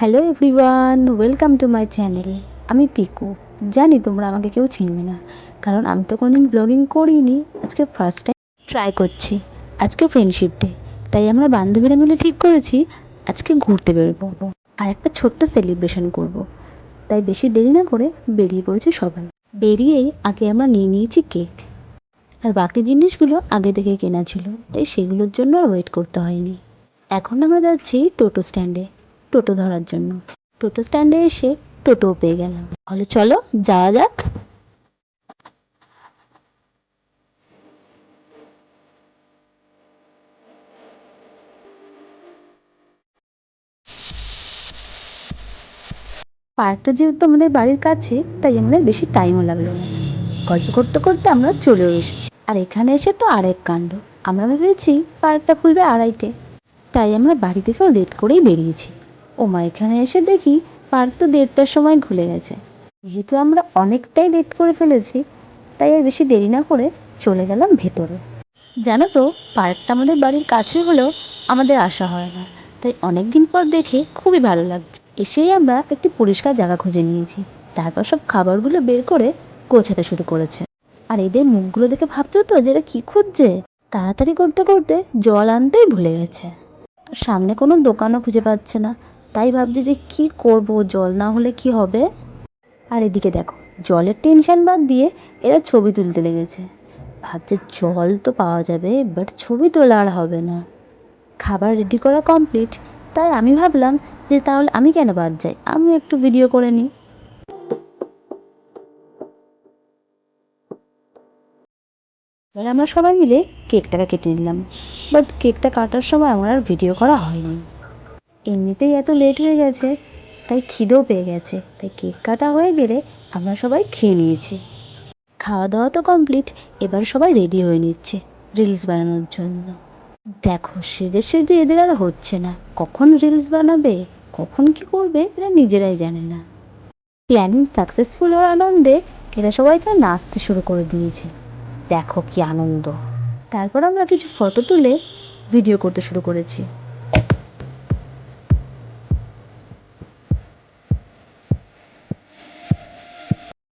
Hello everyone welcome to my channel আমি পিকু। জানি তোমরা আমাকে কেউ চিনবে না, কারণ আমি তো কোনোদিন ব্লগিং করিনি। আজকে ফার্স্ট টাইম ট্রাই করছি। আজকে ফ্রেন্ডশিপ ডে তাই আমরা বান্ধবীরা মিলে ঠিক করেছি, আজকে ঘুরতে বেরোবো। আর একটা ছোট্ট সেলিব্রেশন করব। তাই বেশি দেরি না করে বেরিয়ে পড়েছি সবাই। বেরিয়েই আগে আমরা নিয়ে নিয়েছি কেক আর বাকি জিনিসগুলো আগে থেকে কেনা ছিল, তাই সেগুলোর জন্য আর ওয়েট করতে হয়নি। এখন আমরা যাচ্ছি টোটো স্ট্যান্ডে টোটো ধরার জন্য। টোটো স্ট্যান্ডে এসে টোটোও পেয়ে গেলাম। তাহলে চলো, যাওয়া যাক। পার্কটা যেহেতু আমাদের বাড়ির কাছে, তাই আমাদের বেশি টাইমও লাগল না। গল্প করতে করতে আমরা চলেও এসেছি। আর এখানে এসে তো আরেক কাণ্ড। আমরা ভেবেছি পার্কটা খুলবে আড়াইটে। তাই আমরা বাড়ি থেকেও লেট করেই বেরিয়েছি। ওমা এখানে এসে দেখি পার্ক তো দেড়টার সময় খুলে গেছে। যেহেতু আমরা অনেকটাই লেট করে ফেলেছি, তাই আর বেশি দেরি না করে চলে গেলাম ভেতরে। জানো তো, পার্কটা আমাদের বাড়ির কাছে হলেও আমাদের আসা হয় না। তাই অনেক দিন পর দেখে খুবই ভালো লাগছে। এসেই আমরা একটি পরিষ্কার জায়গা খুঁজে নিয়েছি। তারপর সব খাবারগুলো বের করে গোছাতে শুরু করেছে। আর এদের মুখগুলো দেখে ভাবছ তো যে এরা কী খুঁজছে? তাড়াতাড়ি করতে করতে জল আনতেই ভুলে গেছে। সামনে কোনো দোকানও খুঁজে পাচ্ছে না। তাই ভাবছি যে কি করব জল, না হলে কি হবে? আর এদিকে দেখো, জলের টেনশন বাদ দিয়ে এরা ছবি তুলতে লেগেছে। ভাবছে জল তো পাওয়া যাবে বাট ছবি তোলা আর হবে না। খাবার রেডি করা কমপ্লিট তাই আমি ভাবলাম যে তাহলে আমি কেন বাদ যাই? আমি একটু ভিডিও করে নিই। এবার আমরা সবাই মিলে কেকটাকে কেটে নিলাম। বাট কেকটা কাটার সময় আমার আর ভিডিও করা হয়নি। এমনিতেই এত লেট হয়ে গেছে, তাই খিদেও পেয়ে গেছে। তাই কেক কাটা হয়ে গেলে আমরা সবাই খেয়ে নিয়েছি। খাওয়া দাওয়া তো কমপ্লিট এবার সবাই রেডি হয়ে নিচ্ছে রিলস বানানোর জন্য। দেখো, সেজে সেজে এদের আর হচ্ছে না। কখন রিলস বানাবে, কখন কি করবে, এরা নিজেরাই জানে না। প্ল্যানিং সাকসেসফুল হওয়ার আনন্দে এরা সবাই তো নাচতে শুরু করে দিয়েছে। দেখো কি আনন্দ। তারপর আমরা কিছু ফটো তুলে ভিডিও করতে শুরু করেছি।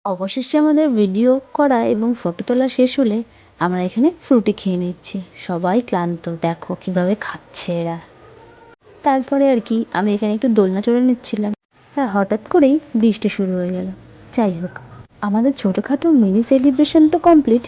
অবশেষে আমাদের ভিডিও করা এবং ফটো তোলা শেষ হলে আমরা এখানে ফ্রুটি খেয়ে নিচ্ছি। সবাই ক্লান্ত, দেখো কীভাবে খাচ্ছে এরা। তারপরে আর কি, আমি এখানে একটু দোলনা চড়ে নিচ্ছিলাম। হ্যাঁ হঠাৎ করেই বৃষ্টি শুরু হয়ে গেল। যাই হোক, আমাদের ছোটোখাটো মিনি সেলিব্রেশন তো কমপ্লিট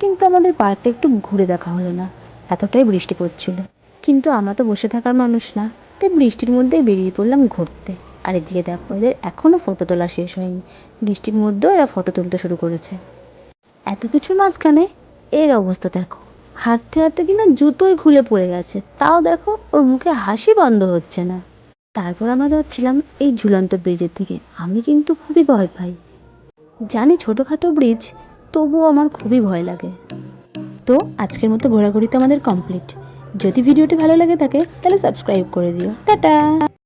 কিন্তু আমাদের পার্কটা একটু ঘুরে দেখা হলো না। এতটাই বৃষ্টি পড়ছিল। কিন্তু আমরা তো বসে থাকার মানুষ না, তাই বৃষ্টির মধ্যেই বেরিয়ে পড়লাম ঘুরতে। আর এদিকে দেখো এদের এখনও ফটো তোলা শেষ হয়নি। বৃষ্টির মধ্যেও এরা ফটো তুলতে শুরু করেছে। এত কিছুর মাঝখানে এর অবস্থা দেখো। হাঁটতে হাঁটতে কিনা জুতোই খুলে পড়ে গেছে। তাও দেখো ওর মুখে হাসি বন্ধ হচ্ছে না। তারপর আমরা যাচ্ছিলাম এই ঝুলন্ত ব্রিজের দিকে। আমি কিন্তু খুবই ভয় পাই। জানি ছোটোখাটো ব্রিজ তবুও আমার খুবই ভয় লাগে। তো আজকের মতো ঘোরাঘুরি তো আমাদের কমপ্লিট যদি ভিডিওটি ভালো লাগে থাকে, তাহলে সাবস্ক্রাইব করে দিও। টাটা!